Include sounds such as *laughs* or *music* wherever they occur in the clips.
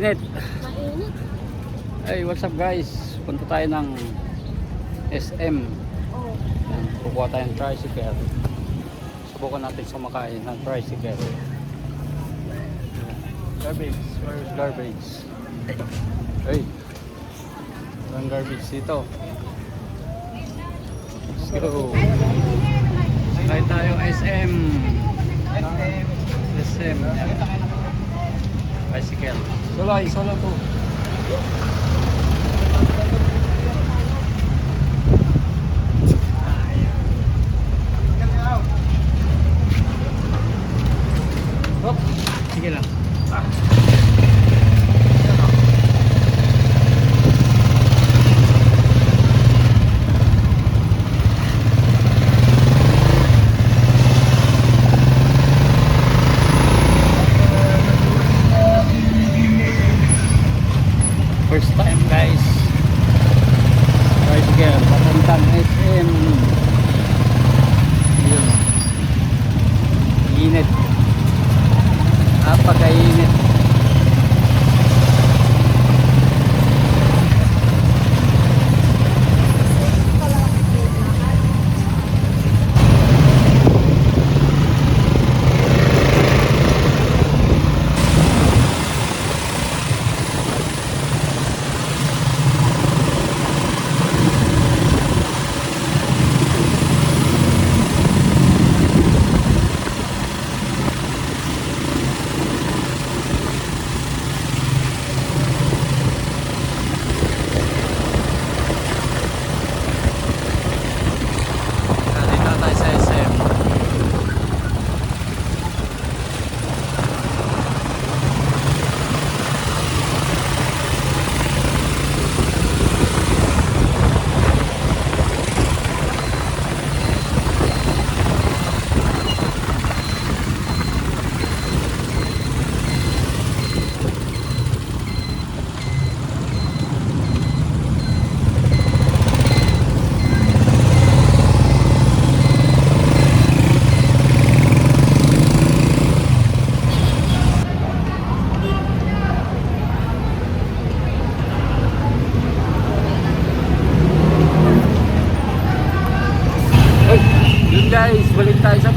Net. Mainit. Hey, what's up guys? Punta tayo ng SM. Oh. Kukuha tayo ng tricycle. Subukan natin sumakain ng tricycle. Garbage. Where is garbage? Hey. Walang garbage dito. Let's go. Sakay tayo SM. SM. Bicycle. Solo, solo to. Hop. Sige lang. First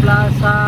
plaza.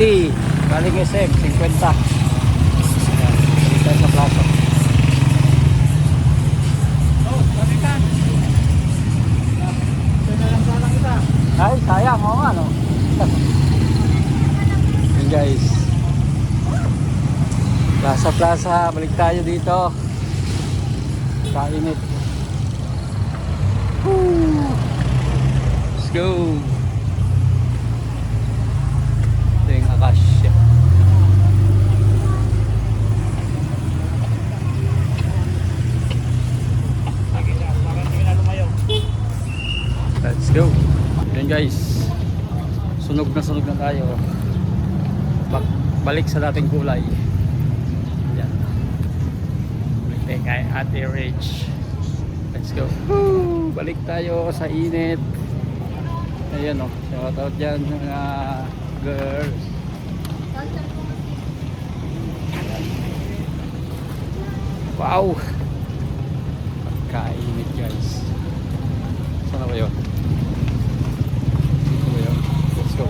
50. Galing SM, 50. Yan, dito sa balikan. Ay, sayang mo ano. Yan guys. Plaza Plaza, balik tayo dito. Kainit. Woo! Let's go. Ito yung Akash tayo. Balik sa dating kulay. Yan. Balik kay Ate Rich. Let's go. Woo! Balik tayo sa init. Ayan o. Oh. Shout out dyan mga girls. Wow! Pagkainit guys. Saan na ba yun? Dito ba yun? Let's go.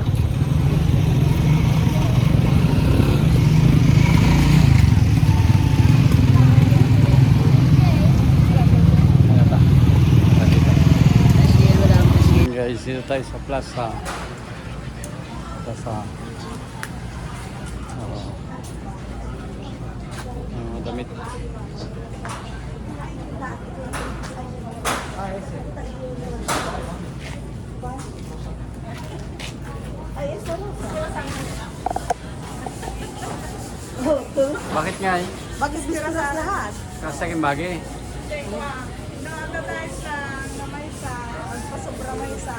Ano ta? Ah, dito. Yun guys, dito tayo sa plaza. Plaza. Oo. Ang mga damit. Bakit nga eh? Bakit sila sa lahat? Kasi bagay. Nakakatayo sa namay sa pasobra may sa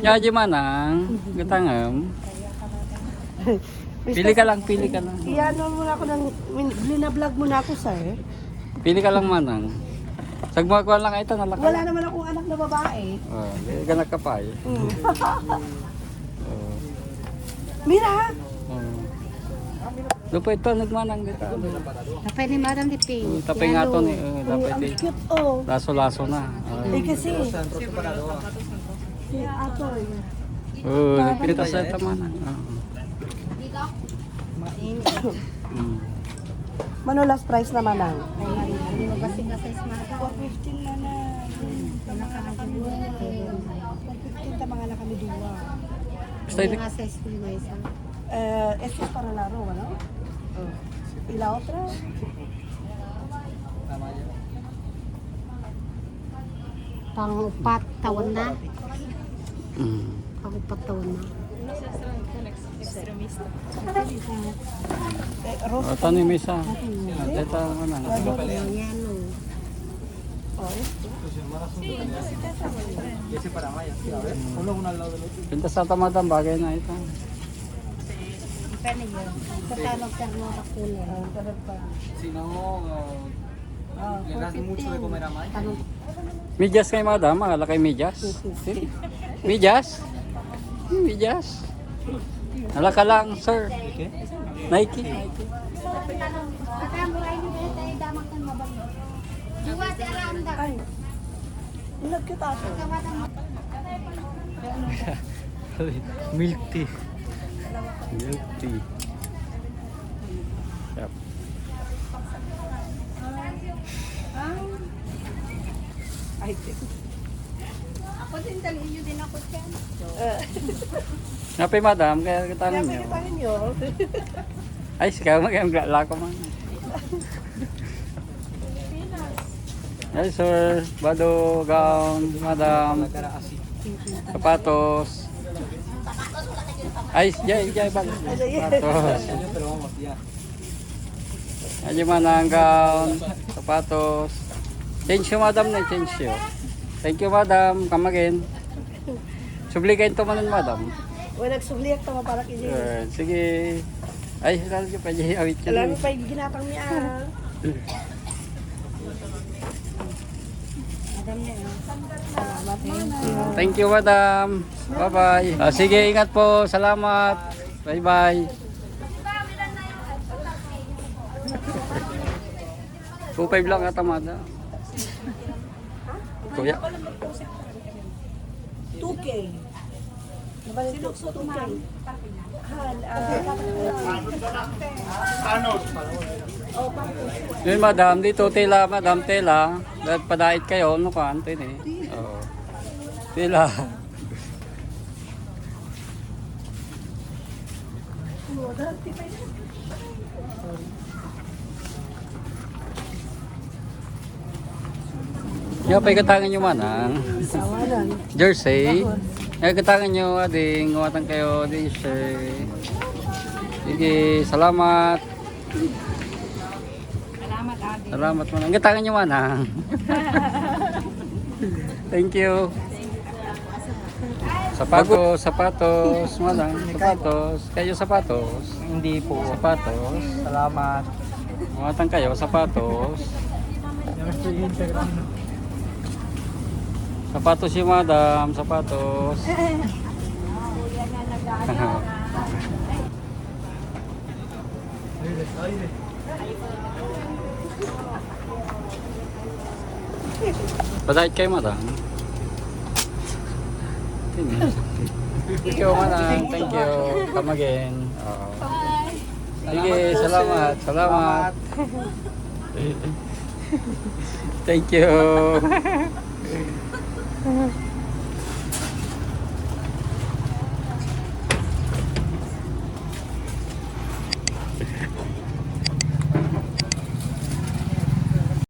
Kaya? Ya, di manang. Gatangam. *laughs* Pili ka lang, pili ka lang. Iyano muna ako ng, binablog muna ako sa eh. Pili ka lang manang. Sagma ko lang ito, nalaka. Wala naman akong anak na babae. Oh, di ka nakapay. Mm. Oh. Mira! Oh. Lupa ito, nagmanang dito. Tapay ni Madam di Ping. Oh, Tapay nga to ni, oh, Oh, dapat ang eh. cute oh. Laso-laso na. Eh kasi, si Atoy. Oh, oh pinita sa ito manang. Oh. Mm. Mano last price naman ang? Hindi mo kasi ka sa smart. 415 na na. Nakakagulong. 415 ta mga na kami duwa. Basta Hindi nga sa school mo isa. Eh, esto es para laro, ano? Oh. Y la otra? Pangupat taon na. Mm. Pangupat taon na. Oh, tani may isa. Ito manang. Yung yan o. Oh, esto. Pinta sa tamadang bagay na ito. Depende yun. Sa tanong sa mga kulay. Ah, tarap pa. Oh, 415. Tanong Medyas kay madam, akala kay medyas. See? *laughs* Medyas? Hmm, Medyas. Alaka lang, sir. Nike. Ay. Nag-cute ato. Milk tea. Milk tea. Yep. Ay, cute. Ako din, dalhin nyo din ako dyan. *laughs* Napay madam, kaya Kaya niyo. tayo nyo. *laughs* Ay, sikaw mag-ang lako man. Ay, sir. Bado, gown, madam. Sapatos. Ay, jay, jay, bag. Sapatos. Ay, man ang gown, sapatos. Change you, madam na, change you. Thank you, madam. Come again. Subli kayo ito manon, madam. Wala nagsubliak tama para kini. Sure. Sige. Ay, lalo ka pa dyan. Awit ka mo pa yung ginapang niya. Thank you, madam. Bye-bye. Ah, sige, ingat po. Salamat. Bye-bye. Two five lang ata, madam. Kuya. 2K. 2K. Han, ah, Yun, madam. Dito, tela, madam, tela. Dahil padait kayo, ano ka, antin eh. Oo. Tela. Nga pa ikatangan nyo manang. Tawanan. Jersey. Nga ikatangan nyo ading. Ngawatan kayo jersey. Sige, salamat. Salamat, Adi. Salamat manang. Ikatangan nyo manang. *laughs* Thank you. Sapatos, sapatos, manang, sapatos. Kayo sapatos. Hindi po. Sapatos. Salamat. Ngawatan kayo, sapatos. Sapatos si madam, sapatos. Padahit kayo madam. Thank you madam, thank you. Come again. Oo. Sige, salamat, salamat. Thank you. 嗯。